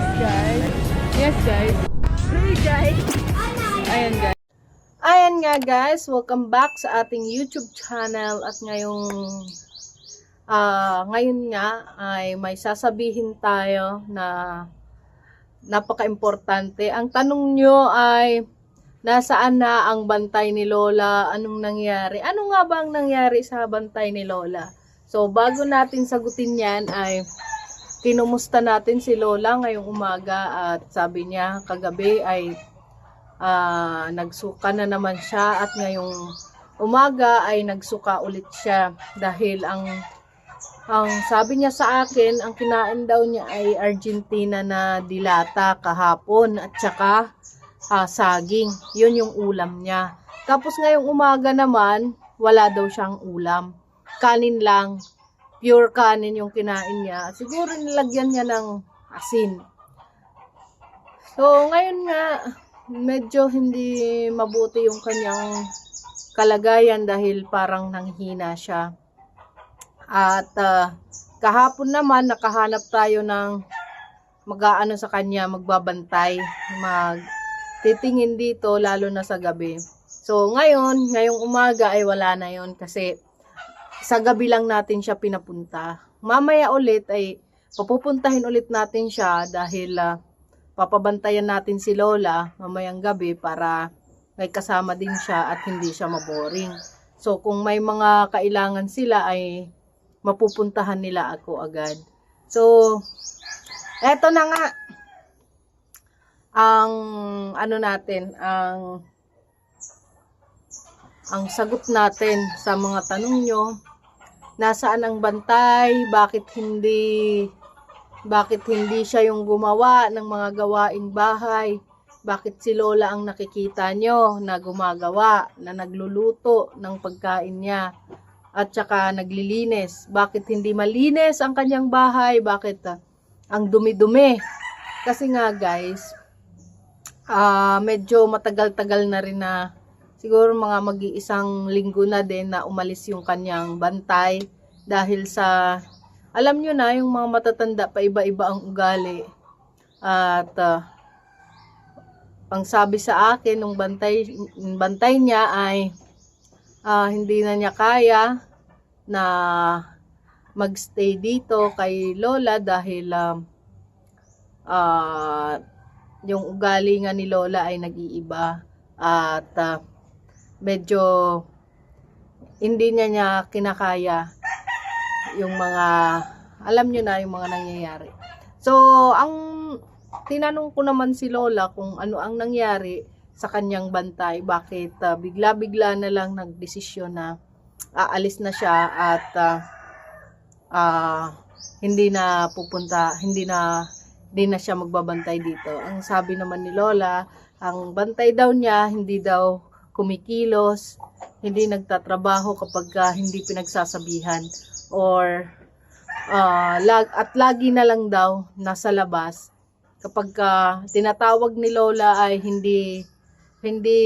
Yes, guys. Yes, guys. Hey, guys. Ayan, guys. Ayan nga, guys. Welcome back sa ating YouTube channel. At ngayong, ah, ngayon nga, ay may sasabihin tayo na napaka-importante. Ang tanong nyo ay, nasaan na ang bantay ni Lola? Anong nangyari? Ano nga ba ang nangyari sa bantay ni Lola? So, bago natin sagutin yan ay kinumusta natin si Lola ngayong umaga at sabi niya kagabi ay ah, nagsuka na naman siya at ngayong umaga ay nagsuka ulit siya dahil ang ang sabi niya sa akin ang kinain daw niya ay Argentina na dilata kahapon at saka ah, saging. Yun yung ulam niya. Tapos ngayong umaga naman wala daw siyang ulam. Kanin lang pure kanin yung kinain niya. Siguro nilagyan niya ng asin. So, ngayon nga, medyo hindi mabuti yung kanyang kalagayan dahil parang nanghina siya. At ah, kahapon naman, nakahanap tayo ng mag-aano sa kanya, magbabantay, mag titingin dito, lalo na sa gabi. So, ngayon, ngayong umaga ay wala na yon kasi sa gabi lang natin siya pinapunta. Mamaya ulit ay papupuntahin ulit natin siya dahil ah, papabantayan natin si Lola mamayang gabi para may kasama din siya at hindi siya maboring. So kung may mga kailangan sila ay mapupuntahan nila ako agad. So eto na nga ang ano natin, ang ang sagot natin sa mga tanong nyo nasaan ang bantay, bakit hindi bakit hindi siya yung gumawa ng mga gawaing bahay, bakit si Lola ang nakikita nyo na gumagawa, na nagluluto ng pagkain niya, at saka naglilinis, bakit hindi malinis ang kanyang bahay, bakit ah, ang dumi-dumi. Kasi nga guys, ah medyo matagal-tagal na rin na siguro mga mag-iisang linggo na din na umalis yung kanyang bantay dahil sa alam nyo na yung mga matatanda pa iba-iba ang ugali. At ah, ang sabi sa akin nung bantay bantay niya ay ah, hindi na niya kaya na magstay dito kay Lola dahil um, ah, yung ugali nga ni Lola ay nag-iiba. At ah, medyo hindi niya niya kinakaya yung mga alam nyo na yung mga nangyayari. So, ang tinanong ko naman si Lola kung ano ang nangyari sa kanyang bantay, bakit ah, bigla-bigla na lang nagdesisyon na aalis na siya at ah, ah, hindi na pupunta, hindi na hindi na siya magbabantay dito. Ang sabi naman ni Lola, ang bantay daw niya hindi daw kumikilos, hindi nagtatrabaho kapag ah, hindi pinagsasabihan or ah, lag at lagi na lang daw nasa labas. Kapag ah, tinatawag ni Lola ay hindi hindi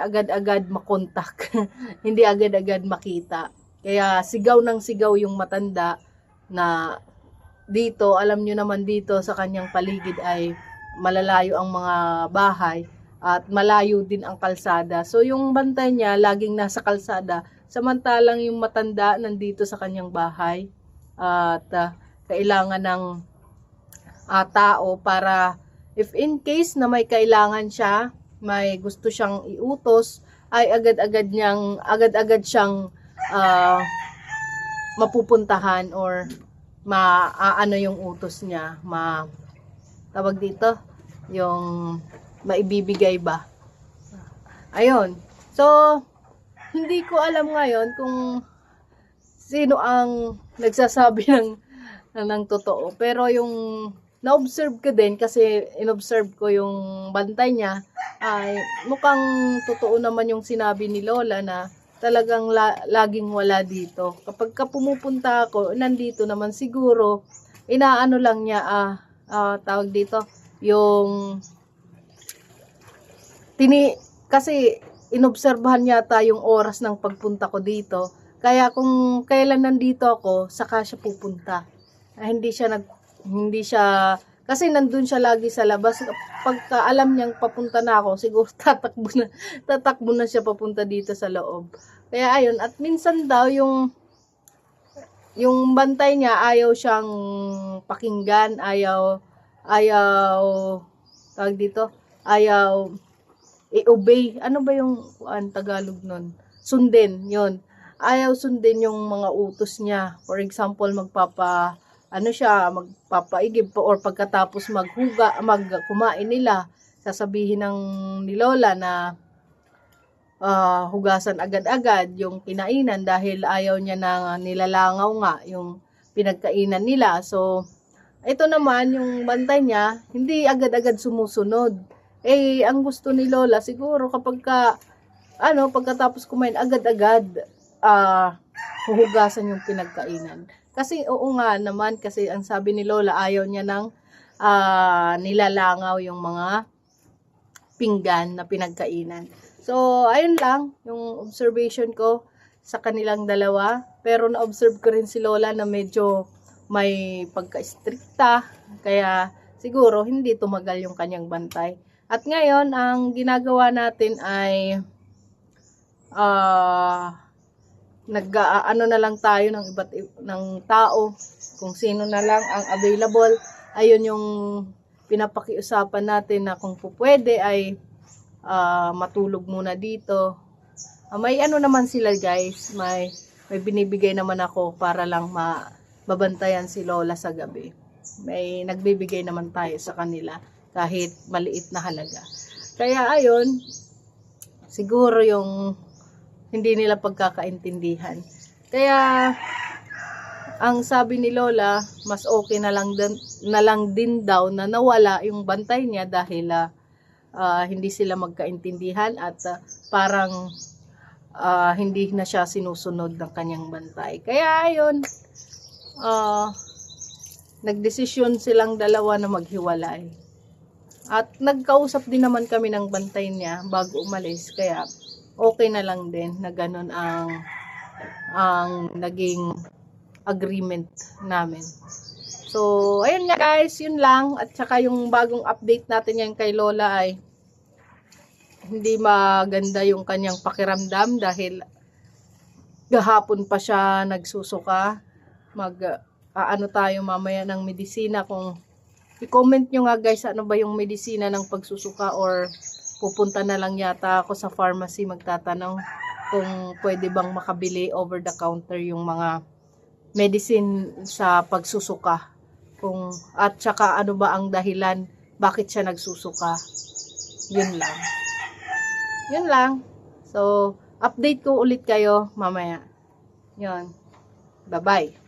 agad-agad makontak hindi agad-agad makita. Kaya sigaw ng sigaw yung matanda na dito alam nyo naman dito sa kanyang paligid ay malalayo ang mga bahay at malayo din ang kalsada. So yung bantay niya laging nasa kalsada samantalang yung matanda nandito sa kanyang bahay at ah, kailangan ng ah, tao para if in case na may kailangan siya, may gusto siyang iutos, ay agad-agad niyang agad-agad siyang ah, mapupuntahan or maaano yung utos niya, ma tawag dito, yung maibibigay ba. Ayun. So, hindi ko alam ngayon kung sino ang nagsasabi ng ng totoo. Pero yung na-observe ko din kasi inobserve ko yung bantay niya ay mukhang totoo naman yung sinabi ni Lola na talagang la- laging wala dito. Kapag ka pumupunta ako, nandito naman siguro inaano lang niya ah, ah, tawag dito yung tini kasi inobserbahan yata yung oras ng pagpunta ko dito. Kaya kung kailan nandito ako, saka siya pupunta. Ah, hindi siya nag hindi siya Kasi nandun siya lagi sa labas. Pagka alam niyang papunta na ako, siguro tatakbo na, tatakbo na siya papunta dito sa loob. Kaya ayun, at minsan daw yung yung bantay niya ayaw siyang pakinggan, ayaw ayaw tawag dito, ayaw i-obey. Ano ba yung kuan Tagalog nun? Sundin, yun. Ayaw sundin yung mga utos niya. For example, magpapa ano siya, magpapaigib pa or pagkatapos maghuga, magkumain nila, sasabihin ng ni Lola na ah, hugasan agad-agad yung kinainan dahil ayaw niya na nilalangaw nga yung pinagkainan nila. So, ito naman, yung bantay niya, hindi agad-agad sumusunod. Eh, ang gusto ni Lola, siguro kapag ka, ano, pagkatapos kumain, agad-agad, ah, huhugasan yung pinagkainan. Kasi, oo nga naman, kasi ang sabi ni Lola, ayaw niya ng ah, nilalangaw yung mga pinggan na pinagkainan. So, ayun lang, yung observation ko sa kanilang dalawa. Pero na-observe ko rin si Lola na medyo may pagka-stricta. Kaya siguro hindi tumagal yung kanyang bantay. At ngayon, ang ginagawa natin ay ah nag ah, na lang tayo ng iba't ng tao kung sino na lang ang available. Ayun yung pinapakiusapan natin na kung po pwede ay ah, matulog muna dito. Ah, may ano naman sila guys. May may binibigay naman ako para lang ma babantayan si Lola sa gabi. May nagbibigay naman tayo sa kanila kahit maliit na halaga kaya ayun siguro yung hindi nila pagkakaintindihan. Kaya ang sabi ni Lola, mas okay na lang din, na lang din daw na nawala yung bantay niya dahil ah, ah, hindi sila magkaintindihan at ah, parang ah, hindi na siya sinusunod ng kanyang bantay. Kaya ayun, ah, nagdesisyon silang dalawa na maghiwalay. At nagkausap din naman kami ng bantay niya bago umalis. Kaya okay na lang din na ganun ang ang naging agreement namin. So, ayun nga guys, yun lang. At saka yung bagong update natin yan kay Lola ay hindi maganda yung kanyang pakiramdam dahil gahapon pa siya nagsusuka. Mag, ah, ano tayo mamaya ng medisina kung i-comment nyo nga guys ano ba yung medisina ng pagsusuka or pupunta na lang yata ako sa pharmacy magtatanong kung pwede bang makabili over the counter yung mga medicine sa pagsusuka. Kung at saka ano ba ang dahilan bakit siya nagsusuka. Yun lang. Yun lang. So, update ko ulit kayo mamaya. Yun. Bye-bye.